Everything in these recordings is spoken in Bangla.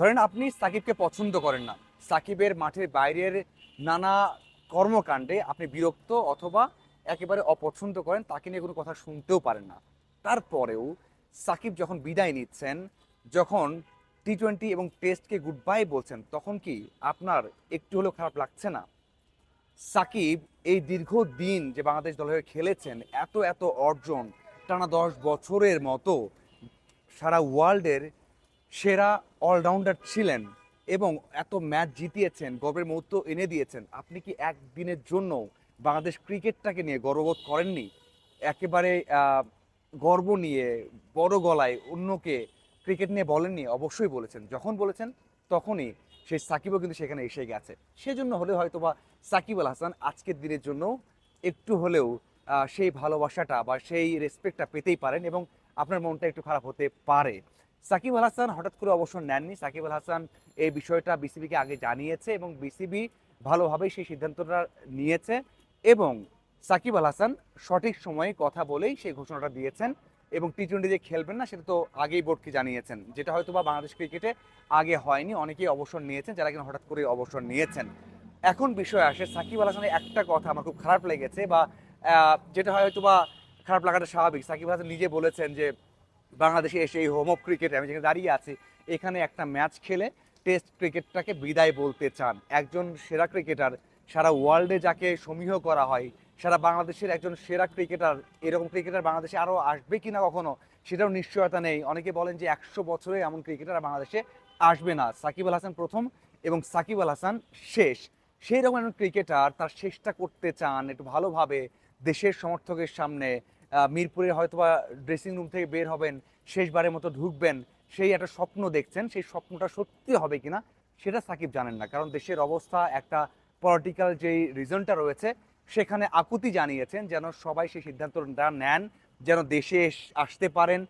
ধরেন আপনি সাকিবকে পছন্দ করেন না, সাকিবের মাঠের বাইরের নানা কর্মকাণ্ডে আপনি বিরক্ত অথবা একেবারে অপছন্দ করেন, তাকে নিয়ে কোনো কথা শুনতেও পারেন না। তারপরেও সাকিব যখন বিদায় নিচ্ছেন, যখন টি টোয়েন্টি এবং টেস্টকে গুড বাই বলছেন, তখন কি আপনার একটু হলেও খারাপ লাগছে না? সাকিব এই দীর্ঘ দিন যে বাংলাদেশ দলের হয়ে খেলেছেন, এত এত অর্জন টানা দশ বছরের মতো সারা ওয়ার্ল্ডের সেরা অলরাউন্ডার ছিলেন এবং এত ম্যাচ জিতিয়েছেন, গর্বের মুহূর্ত এনে দিয়েছেন। আপনি কি একদিনের জন্য বাংলাদেশ ক্রিকেটটাকে নিয়ে গর্ববোধ করেননি? একেবারে গর্ব নিয়ে, বড় গলায় অন্যকে ক্রিকেট নিয়ে বলেননি, অবশ্যই বলেছেন। যখন বলেছেন, তখনই সেই সাকিবও কিন্তু সেখানে এসে গেছে। সেজন্য হলে হয়তো বা সাকিব আল হাসান আজকের দিনের জন্য একটু হলেও সেই ভালোবাসাটা বা সেই রেসপেক্টটা পেতেই পারেন এবং আপনার মনটা একটু খারাপ হতে পারে। সাকিব আল হাসান হঠাৎ করে অবসর নেননি। সাকিব আল হাসান এই বিষয়টা বিসিবিকে আগে জানিয়েছে এবং বিসিবি ভালোভাবেই সেই সিদ্ধান্তটা নিয়েছে এবং সাকিব আল হাসান সঠিক সময়ে কথা বলেই সেই ঘোষণাটা দিয়েছেন এবং টি টোয়েন্টি যে খেলবেন না, সেটা তো আগেই বোর্ডকে জানিয়েছেন। যেটা হয়তো বা বাংলাদেশ ক্রিকেটে আগে হয়নি, অনেকেই অবসর নিয়েছেন, যারা কিনা হঠাৎ করে অবসর নিয়েছেন। এখন বিষয় আসে, সাকিব আল হাসানের একটা কথা আমার খুব খারাপ লেগেছে বা যেটা হয়তো বা খারাপ লাগাটা স্বাভাবিক। সাকিব হাসান নিজে বলেছেন যে বাংলাদেশে এসে এই হোম অফ ক্রিকেটে আমি যেখানে দাঁড়িয়ে আছি, এখানে একটা ম্যাচ খেলে টেস্ট ক্রিকেটটাকে বিদায় বলতে চান। একজন সেরা ক্রিকেটার সারা ওয়ার্ল্ডে যাকে সমীহ করা হয়, সারা বাংলাদেশের একজন সেরা ক্রিকেটার এরকম ক্রিকেটার বাংলাদেশে আরও আসবে কিনা কখনো সেটাও নিশ্চয়তা নেই। অনেকে বলেন যে একশো বছরে এমন ক্রিকেটার বাংলাদেশে আসবে না। সাকিব আল হাসান প্রথম এবং সাকিব আল হাসান শেষ। সেই রকম একজন ক্রিকেটার তার শেষটা করতে চান একটু ভালোভাবে দেশের সমর্থকের সামনে। আহ, মিরপুরে হয়তোবা ড্রেসিং রুম থেকে বের হবেন শেষবারের মতো ঢুকবেন সেই একটা স্বপ্ন দেখছেন সেই স্বপ্নটা সত্যি হবে কিনা সেটা সাকিব জানেন না। কারণ দেশের অবস্থা একটা পলিটিক্যাল যেই রিজনটা রয়েছে সেখানে আকুতি জানিয়েছেন যেন সবাই সেই সিদ্ধান্তটা নেন যেন দেশে আসতে পারেন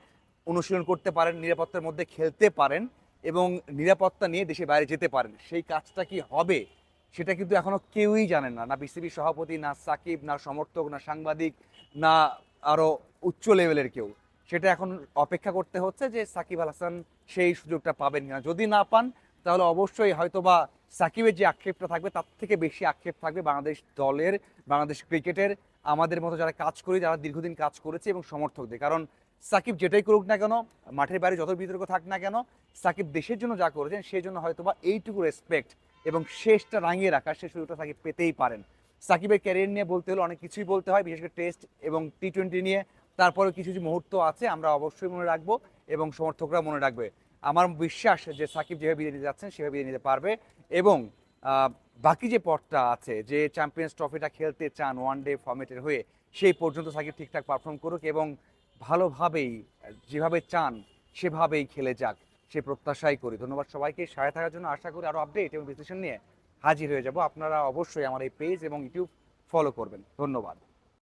অনুশীলন করতে পারেন নিরাপত্তার মধ্যে খেলতে পারেন এবং নিরাপত্তা নিয়ে দেশে বাইরে যেতে পারেন। সেই কাজটা কি হবে সেটা কিন্তু এখনও কেউই জানেন না। না বিসিবি সভাপতি না সাকিব না সমর্থক না সাংবাদিক না আরও উচ্চ লেভেলের কেউ। সেটা এখন অপেক্ষা করতে হচ্ছে যে সাকিব আল হাসান সেই সুযোগটা পাবেন কিনা। যদি না পান, তাহলে অবশ্যই হয়তোবা সাকিবের যে আক্ষেপটা থাকবে, তার থেকে বেশি আক্ষেপ থাকবে বাংলাদেশ দলের, বাংলাদেশ ক্রিকেটের, আমাদের মতো যারা কাজ করি, যারা দীর্ঘদিন কাজ করেছে এবং সমর্থকদের। কারণ সাকিব যেটাই করুক না কেন, মাঠের বাইরে যত বিতর্ক থাক না কেন, সাকিব দেশের জন্য যা করেছেন, সেই জন্য হয়তোবা এইটুকু রেসপেক্ট এবং শেষটা রাঙিয়ে রাখার সে সুযোগটা সাকিব পেতেই পারেন। সাকিবের ক্যারিয়ার নিয়ে বলতে হলে অনেক কিছুই বলতে হয়, বিশেষ করে টেস্ট এবং টি টোয়েন্টি নিয়ে। তারপরে কিছু কিছু মুহূর্ত আছে, আমরা অবশ্যই মনে রাখব এবং সমর্থকরা মনে রাখবে। আমার বিশ্বাস যে সাকিব যেভাবে বিদায় নিতে যাচ্ছেন, সেভাবে বিদায় নিতে পারবে এবং বাকি যে পথটা আছে, যে চ্যাম্পিয়ন্স ট্রফিটা খেলতে চান ওয়ান ডে ফর্মেটের হয়ে, সেই পর্যন্ত সাকিব ঠিকঠাক পারফর্ম করুক এবং ভালোভাবেই, যেভাবে চান, সেভাবেই খেলে যাক, সে প্রত্যাশাই করি। ধন্যবাদ সবাইকে। সাথে থাকার জন্য আশা করি আরও আপডেট এবং বিশ্লেষণ নিয়ে হাজির হয়ে যাব। আপনারা অবশ্যই আমার এই পেজ এবং ইউটিউব ফলো করবেন। ধন্যবাদ।